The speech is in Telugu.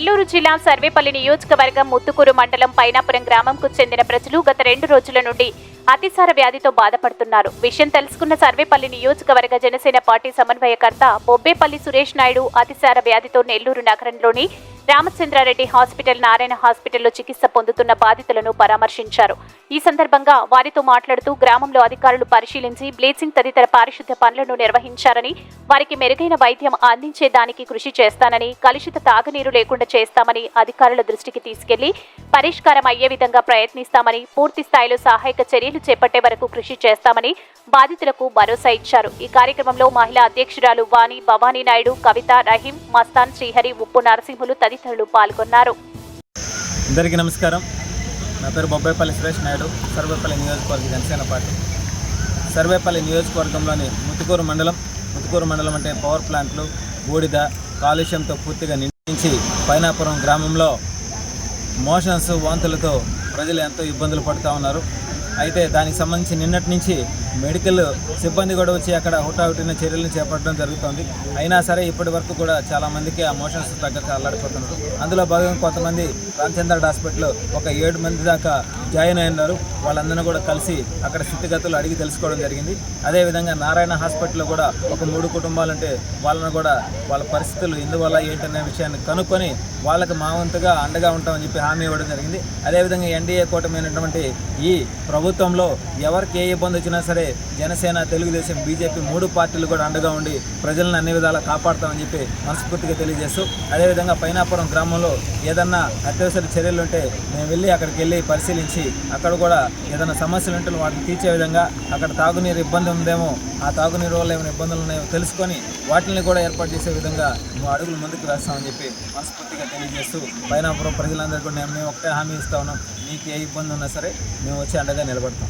నెల్లూరు జిల్లా సర్వేపల్లి నియోజకవర్గం ముత్తుకూరు మండలం పైనాపురం గ్రామంకు చెందిన ప్రజలు గత రెండు రోజుల నుండి అతిసార వ్యాధితో బాధపడుతున్నారు. విషయం తెలుసుకున్న సర్వేపల్లి నియోజకవర్గ జనసేన పార్టీ సమన్వయకర్త బొబ్బేపల్లి సురేష్ నాయుడు అతిసార వ్యాధితో నెల్లూరు నగరంలోని రామచంద్రారెడ్డి హాస్పిటల్ నారాయణ హాస్పిటల్లో చికిత్స పొందుతున్న బాధితులను పరామర్శించారు. ఈ సందర్భంగా వారితో మాట్లాడుతూ గ్రామంలో అధికారులు పరిశీలించి బ్లీచింగ్ తదితర పారిశుద్ధ్య పనులను నిర్వహించారని వారికి మెరుగైన వైద్యం అందించేదానికి కృషి చేస్తానని కలుషిత తాగునీరు లేకుండా చేస్తామని అధికారుల దృష్టికి తీసుకెళ్ళి పరిష్కారం అయ్యే విధంగా ప్రయత్నిస్తామని పూర్తి స్థాయిలో సహాయక చర్యలు చేపట్టే వరకు కృషి చేస్తామని బాధితులకు భరోసా ఇచ్చారు. ఈ కార్యక్రమంలో మహిళా అధ్యక్షురాలు వాణి భవానీ నాయుడు కవిత రహీం మస్తాన్ శ్రీహరి ఉప్పు నరసింహులు తదితరులు పాల్గొన్నారు. అందరికీ నమస్కారం. నా పేరు బొబ్బాయిపల్లి సురేష్ నాయుడు సర్వేపల్లి నియోజకవర్గ జనసేన పార్టీ. సర్వేపల్లి నియోజకవర్గంలోని ముతుకూరు మండలం ముతుకూరు మండలం అంటే పవర్ ప్లాంట్లు బూడిద కాలుష్యంతో పూర్తిగా నిండించి పైనాపురం గ్రామంలో మోషన్స్ వాంతులతో ప్రజలు ఎంతో ఇబ్బందులు పడుతూ ఉన్నారు. అయితే దానికి సంబంధించి నిన్నటి నుంచి మెడికల్ సిబ్బంది కూడా వచ్చి అక్కడ హుటాహుటిన చర్యలను చేపట్టడం జరుగుతుంది. అయినా సరే ఇప్పటి వరకు కూడా చాలా మందికి ఆ మోషన్స్ తగ్గక అల్లాడిపోతున్నారు. అందులో భాగంగా కొంతమంది రామచంద్ర హాస్పిటల్లో ఒక ఏడు మంది దాకా జాయిన్ అయి ఉన్నారు. కూడా కలిసి అక్కడ స్థితిగతులు అడిగి తెలుసుకోవడం జరిగింది. అదేవిధంగా నారాయణ హాస్పిటల్లో కూడా ఒక మూడు కుటుంబాలు ఉంటే వాళ్ళను కూడా వాళ్ళ పరిస్థితులు ఎందువల్ల ఏంటనే విషయాన్ని కనుక్కొని వాళ్ళకి మా వంతుగా అండగా ఉంటామని చెప్పి హామీ ఇవ్వడం జరిగింది. అదేవిధంగా ఎన్డీఏ కూటమైనటువంటి ఈ ప్రభుత్వంలో ఎవరికి ఏ ఇబ్బంది వచ్చినా సరే జనసేన తెలుగుదేశం బీజేపీ మూడు పార్టీలు కూడా అండగా ఉండి ప్రజలను అన్ని విధాలా కాపాడుతామని చెప్పి మనస్ఫూర్తిగా తెలియజేస్తూ అదేవిధంగా పైనాపురం గ్రామంలో ఏదన్నా అత్యవసర చర్యలు ఉంటే మేము వెళ్ళి అక్కడికి వెళ్ళి పరిశీలించి అక్కడ కూడా ఏదైనా సమస్యలు ఉంటే వాటిని తీర్చే విధంగా అక్కడ తాగునీరు ఇబ్బంది ఉందేమో ఆ తాగునీరు వల్ల ఏమైనా ఇబ్బందులు ఉన్నాయో తెలుసుకొని వాటిని కూడా ఏర్పాటు చేసే విధంగా మేము అడుగులు ముందుకు వేస్తామని చెప్పి మనస్ఫూర్తిగా తెలియజేస్తూ పైనాపురం ప్రజలందరికీ మేము ఒకటే హామీ ఇస్తా ఉన్నాం. మీకు ఏ ఇబ్బంది ఉన్నా సరే మేము వచ్చి అండగా నిలబడతాం.